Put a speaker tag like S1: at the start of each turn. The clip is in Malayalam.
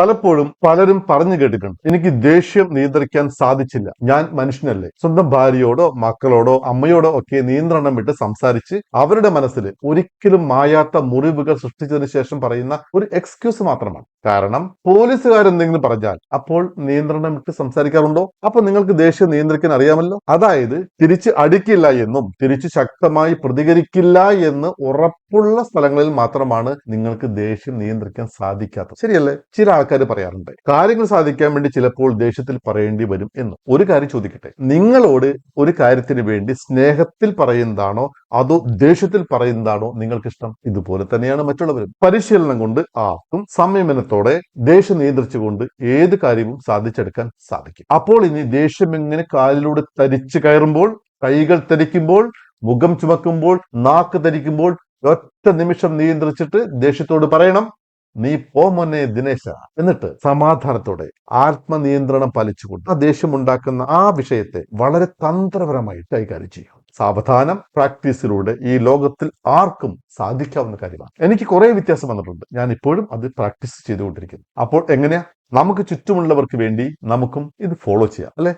S1: പലപ്പോഴും പലരും പറഞ്ഞു കേട്ടിട്ടുണ്ട്. എനിക്ക് ദേഷ്യം നിയന്ത്രിക്കാൻ സാധിച്ചില്ല. ഞാൻ മനുഷ്യനല്ലേ. സ്വന്തം ഭാര്യയോടോ മക്കളോടോ അമ്മയോടോ ഒക്കെ നിയന്ത്രണം വിട്ട് സംസാരിച്ച് അവരുടെ മനസ്സിൽ ഒരിക്കലും മായാത്ത മുറിവുകൾ സൃഷ്ടിച്ചതിന് ശേഷം പറയുന്ന ഒരു എക്സ്ക്യൂസ് മാത്രമാണ്. കാരണം പോലീസുകാരെന്തെങ്കിലും പറഞ്ഞാൽ അപ്പോൾ നിയന്ത്രണം വിട്ട് സംസാരിക്കാറുണ്ടോ? അപ്പൊ നിങ്ങൾക്ക് ദേഷ്യം നിയന്ത്രിക്കാൻ അറിയാമല്ലോ. അതായത് തിരിച്ച് അടിക്കില്ല എന്നും തിരിച്ച് ശക്തമായി പ്രതികരിക്കില്ല എന്ന് ഉറപ്പുള്ള സ്ഥലങ്ങളിൽ മാത്രമാണ് നിങ്ങൾക്ക് ദേഷ്യം നിയന്ത്രിക്കാൻ സാധിക്കാത്തത്. ശരിയല്ലേ? ചില ആൾക്കാർ പറയാറുണ്ട്. കാര്യങ്ങൾ സാധിക്കാൻ വേണ്ടി ചിലപ്പോൾ ദേഷ്യത്തിൽ പറയേണ്ടി വരും എന്ന്. ഒരു കാര്യം ചോദിക്കട്ടെ. നിങ്ങളോട് ഒരു കാര്യത്തിന് വേണ്ടി സ്നേഹത്തിൽ പറയുന്നതാണോ? അതോ ദേഷ്യത്തിൽ പറയുന്നതാണോ നിങ്ങൾക്കിഷ്ടം? ഇതുപോലെ തന്നെയാണ് മറ്റുള്ളവരും. പരിശീലനം കൊണ്ട് ആർക്കും സംയമനത്തോടെ ദേഷ്യം നിയന്ത്രിച്ചുകൊണ്ട് ഏത് കാര്യവും സാധിച്ചെടുക്കാൻ സാധിക്കും. അപ്പോൾ ഇനി ദേഷ്യം എങ്ങനെ കാലിലൂടെ തരിച്ചു കയറുമ്പോൾ കൈകൾ തരിക്കുമ്പോൾ മുഖം ചുമക്കുമ്പോൾ നാക്ക് തരിക്കുമ്പോൾ ഒറ്റ നിമിഷം നിയന്ത്രിച്ചിട്ട് ദേഷ്യത്തോട് പറയണം. നീ പോ ദിനേശ. എന്നിട്ട് സമാധാനത്തോടെ ആത്മനിയന്ത്രണം പാലിച്ചുകൊണ്ട് ആ ദേഷ്യമുണ്ടാക്കുന്ന ആ വിഷയത്തെ വളരെ തന്ത്രപരമായി കൈകാര്യം ചെയ്യും സാവധാനം പ്രാക്ടീസിലൂടെ ഈ ലോകത്തിൽ ആർക്കും സാധിക്കാവുന്ന കാര്യമാണ്. എനിക്ക് കുറെ വ്യത്യാസം വന്നിട്ടുണ്ട്. ഞാൻ ഇപ്പോഴും അത് പ്രാക്ടീസ് ചെയ്തുകൊണ്ടിരിക്കുന്നു. അപ്പോൾ എങ്ങനെയാ? നമുക്ക് ചുറ്റുമുള്ളവർക്ക് വേണ്ടി നമുക്കും ഇത് ഫോളോ ചെയ്യാം. അല്ലെ?